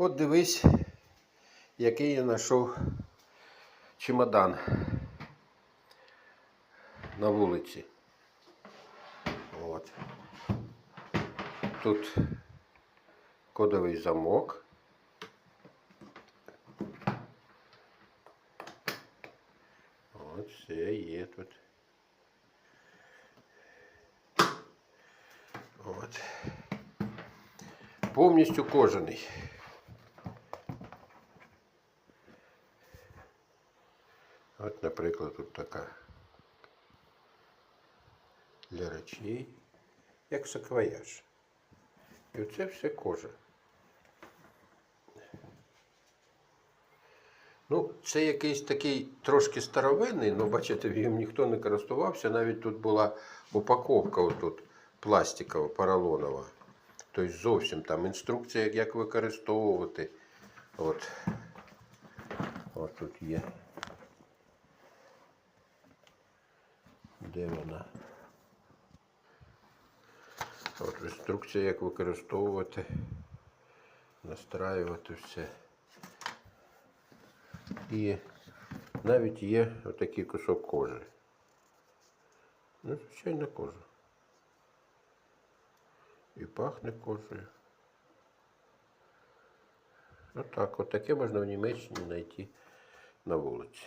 От дивись, який я знайшов чемодан на вулиці. От. Тут кодовий замок. От все є тут. От. Повністю кожаний. От, наприклад, тут така для речей, як саквояж. І оце все кожа. Ну, це якийсь такий трошки старовинний, але бачите, їм ніхто не користувався. Навіть тут була упаковка отут, пластикова, поролонова. Тобто зовсім там інструкція, як використовувати. От. От тут є. Де вона? От інструкція, як використовувати, настраювати все. І навіть є отакий кусок кожи. Ну, звичайна кожа. І пахне кожею. Отак, от таке можна в Німеччині знайти на вулиці.